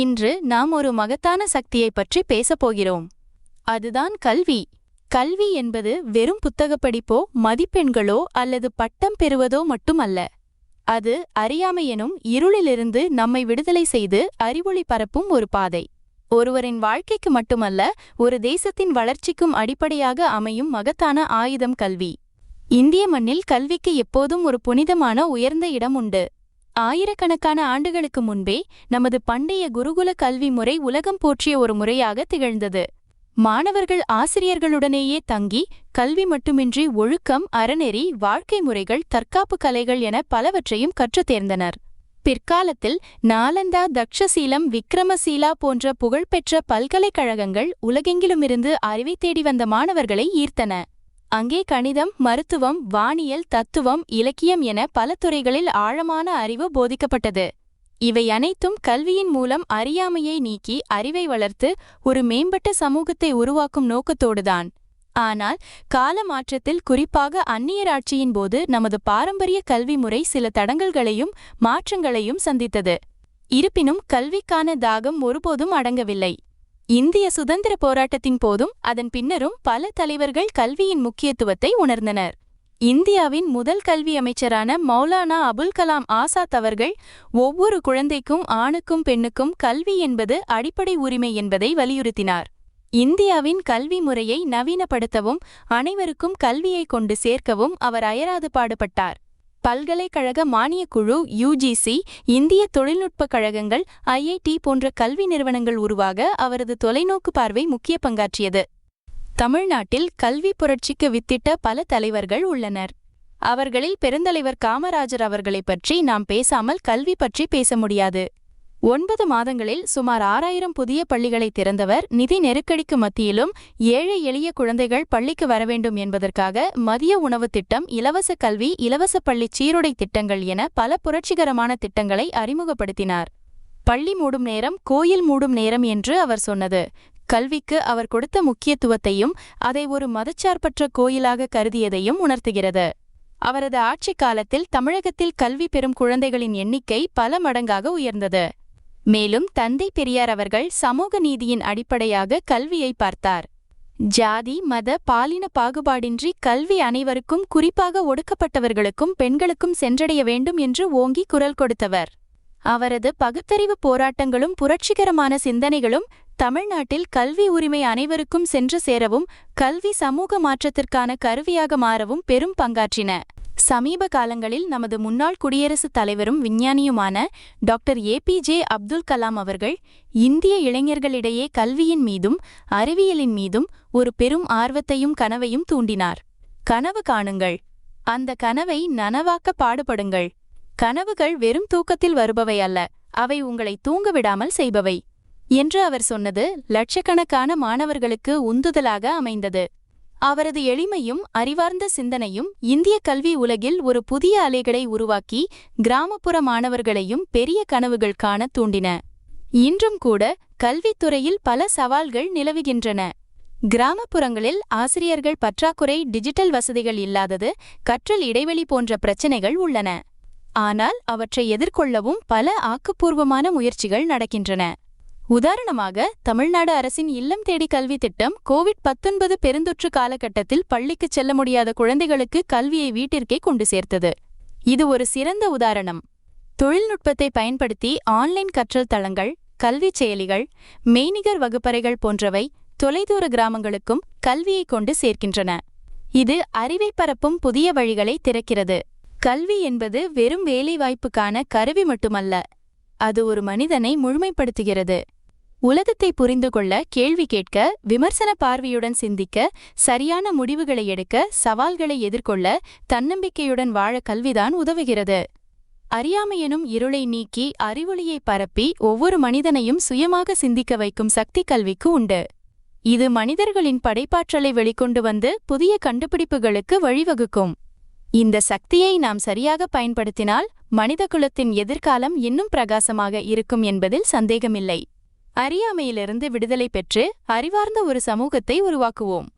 இன்று நாம் ஒரு மகத்தான சக்தியை பற்றி பேசப் போகிறோம். அதுதான் கல்வி. கல்வி என்பது வெறும் புத்தகப்படிப்போ மதிப்பெண்களோ அல்லது பட்டம் பெறுவதோ மட்டுமல்ல. அது அறியாமையெனும் இருளிலிருந்து நம்மை விடுதலை செய்து அறிவொளி பரப்பும் ஒரு பாதை. ஒருவரின் வாழ்க்கைக்கு மட்டுமல்ல ஒரு தேசத்தின் வளர்ச்சிக்கும் அடிப்படையாக அமையும் மகத்தான ஆயுதம் கல்வி. இந்திய மண்ணில் கல்விக்கு எப்போதும் ஒரு புனிதமான உயர்ந்த இடம் உண்டு. ஆயிரக்கணக்கான ஆண்டுகளுக்கு முன்பே நமது பண்டைய குருகுல கல்வி முறை உலகம் போற்றிய ஒரு முறையாக திகழ்ந்தது. மாணவர்கள் ஆசிரியர்களுடனேயே தங்கி கல்வி மட்டுமின்றி ஒழுக்கம் அறநெறி வாழ்க்கை முறைகள் தற்காப்பு கலைகள் என பலவற்றையும் கற்றுத் தேர்ந்தனர். பிற்காலத்தில் நாலந்தா தக்ஷசீலம் விக்ரமசீலா போன்ற புகழ்பெற்ற பல்கலைக்கழகங்கள் உலகெங்கிலுமிருந்து அறிவை தேடி வந்த மாணவர்களை ஈர்த்தன. அங்கே கணிதம் மருத்துவம் வானியல் தத்துவம் இலக்கியம் என பல துறைகளில் ஆழமான அறிவு போதிக்கப்பட்டது. இவை அனைத்தும் கல்வியின் மூலம் அறியாமையை நீக்கி அறிவை வளர்த்து ஒரு மேம்பட்ட சமூகத்தை உருவாக்கும் நோக்கத்தோடுதான். ஆனால் கால மாற்றத்தில் குறிப்பாக அந்நியராட்சியின் போது நமது பாரம்பரிய கல்வி முறை சில தடங்கல்களையும் மாற்றங்களையும் சந்தித்தது. இருப்பினும் கல்விக்கான தாகம் ஒருபோதும் அடங்கவில்லை. இந்திய சுதந்திர போராட்டத்தின் போதும் அதன் பின்னரும் பல தலைவர்கள் கல்வியின் முக்கியத்துவத்தை உணர்ந்தனர். இந்தியாவின் முதல் கல்வி அமைச்சரான மௌலானா அபுல் கலாம் ஆசாத் அவர்கள் ஒவ்வொரு குழந்தைக்கும் ஆணுக்கும் பெண்ணுக்கும் கல்வி என்பது அடிப்படை உரிமை என்பதை வலியுறுத்தினார். இந்தியாவின் கல்வி முறையை நவீனப்படுத்தவும் அனைவருக்கும் கல்வியை கொண்டு சேர்க்கவும் அவர் அயராது பாடுபட்டார். பல்கலைக்கழக மானியக் குழு யுஜிசி இந்திய தொழில்நுட்பக் கழகங்கள் ஐஐடி போன்ற கல்வி நிறுவனங்கள் உருவாக அவரது தொலைநோக்கு பார்வை முக்கிய பங்காற்றியது. தமிழ்நாட்டில் கல்வி புரட்சிக்கு வித்திட்ட பல தலைவர்கள் உள்ளனர். அவர்களில் பெருந்தலைவர் காமராஜர் அவர்களைப் பற்றி நாம் பேசாமல் கல்வி பற்றி பேச முடியாது. ஒன்பது மாதங்களில் சுமார் ஆறாயிரம் புதிய பள்ளிகளை திறந்தவர். நிதி நெருக்கடிக்கு மத்தியிலும் ஏழை எளிய குழந்தைகள் பள்ளிக்கு வரவேண்டும் என்பதற்காக மதிய உணவுத் திட்டம் இலவச கல்வி இலவச பள்ளி சீருடை திட்டங்கள் என பல புரட்சிகரமான திட்டங்களை அறிமுகப்படுத்தினார். பள்ளி மூடும் நேரம் கோயில் மூடும் நேரம் என்று அவர் சொன்னது. கல்விக்கு அவர் கொடுத்த முக்கியத்துவத்தையும் அதை ஒரு மதச்சார்பற்ற கோயிலாக கருதியதையும் உணர்த்துகிறது. அவரது ஆட்சிக் காலத்தில் தமிழகத்தில் கல்வி பெறும் குழந்தைகளின் எண்ணிக்கை பல மடங்காக உயர்ந்தது. மேலும் தந்தை பெரியார் அவர்கள் சமூக நீதியின் அடிப்படையாக கல்வியை பார்த்தார். ஜாதி மத பாலின பாகுபாடின்றி கல்வி அனைவருக்கும் குறிப்பாக ஒடுக்கப்பட்டவர்களுக்கும் பெண்களுக்கும் சென்றடைய வேண்டும் என்று ஓங்கி குரல் கொடுத்தவர். அவரது பகுத்தறிவு போராட்டங்களும் புரட்சிகரமான சிந்தனைகளும் தமிழ்நாட்டில் கல்வி உரிமை அனைவருக்கும் சென்று சேரவும் கல்வி சமூக மாற்றத்திற்கான கருவியாக மாறவும் பெரும் பங்காற்றின. சமீப காலங்களில் நமது முன்னாள் குடியரசுத் தலைவரும் விஞ்ஞானியுமான டாக்டர் ஏபிஜே அப்துல் கலாம் அவர்கள் இந்திய இளைஞர்களிடையே கல்வியின் மீதும் அறிவியலின் மீதும் ஒரு பெரும் ஆர்வத்தையும் கனவையும் தூண்டினார். கனவு காணுங்கள். அந்த கனவை நனவாக்க பாடுபடுங்கள். கனவுகள் வெறும் தூக்கத்தில் வருபவை அல்ல அவை உங்களை தூங்கவிடாமல் செய்பவை. என்று அவர் சொன்னது லட்சக்கணக்கான மாணவர்களுக்கு உந்துதலாக அமைந்தது. அவரது எளிமையும் அறிவார்ந்த சிந்தனையும் இந்திய கல்வி உலகில் ஒரு புதிய அலைகளை உருவாக்கி கிராமப்புற மாணவர்களையும் பெரிய கனவுகள் காண தூண்டின. இன்றும் கூட கல்வித்துறையில் பல சவால்கள் நிலவுகின்றன. கிராமப்புறங்களில் ஆசிரியர்கள் பற்றாக்குறை டிஜிட்டல் வசதிகள் இல்லாதது கற்றல் இடைவெளி போன்ற பிரச்சினைகள் உள்ளன. ஆனால் அவற்றை எதிர்கொள்ளவும் பல ஆக்கப்பூர்வமான முயற்சிகள் நடக்கின்றன. உதாரணமாக தமிழ்நாடு அரசின் இல்லம் தேடி கல்வி திட்டம் கோவிட் பத்தொன்பது பெருந்தொற்று காலகட்டத்தில் பள்ளிக்குச் செல்ல முடியாத குழந்தைகளுக்கு கல்வியை வீட்டிற்கே கொண்டு சேர்த்தது. இது ஒரு சிறந்த உதாரணம். தொழில்நுட்பத்தை பயன்படுத்தி ஆன்லைன் கற்றல் தளங்கள் கல்விச் செயலிகள் மெய்நிகர் வகுப்பறைகள் போன்றவை தொலைதூர கிராமங்களுக்கும் கல்வியை கொண்டு சேர்க்கின்றன. இது அறிவை பரப்பும் புதிய வழிகளை திறக்கிறது. கல்வி என்பது வெறும் வேலைவாய்ப்புக்கான கருவி மட்டுமல்ல அது ஒரு மனிதனை முழுமைப்படுத்துகிறது. உலகத்தை புரிந்து கொள்ள கேள்வி கேட்க விமர்சன பார்வையுடன் சிந்திக்க சரியான முடிவுகளை எடுக்க சவால்களை எதிர்கொள்ள தன்னம்பிக்கையுடன் வாழ கல்விதான் உதவுகிறது. அறியாமையெனும் இருளை நீக்கி அறிவொளியை பரப்பி ஒவ்வொரு மனிதனையும் சுயமாக சிந்திக்க வைக்கும் சக்தி கல்விக்கு உண்டு. இது மனிதர்களின் படைப்பாற்றலை வெளிக்கொண்டு வந்து புதிய கண்டுபிடிப்புகளுக்கு வழிவகுக்கும். இந்த சக்தியை நாம் சரியாக பயன்படுத்தினால் மனிதகுலத்தின் எதிர்காலம் இன்னும் பிரகாசமாக இருக்கும் என்பதில் சந்தேகமில்லை. அறியாமையிலிருந்து விடுதலை பெற்று அறிவார்ந்த ஒரு சமூகத்தை உருவாக்குவோம்.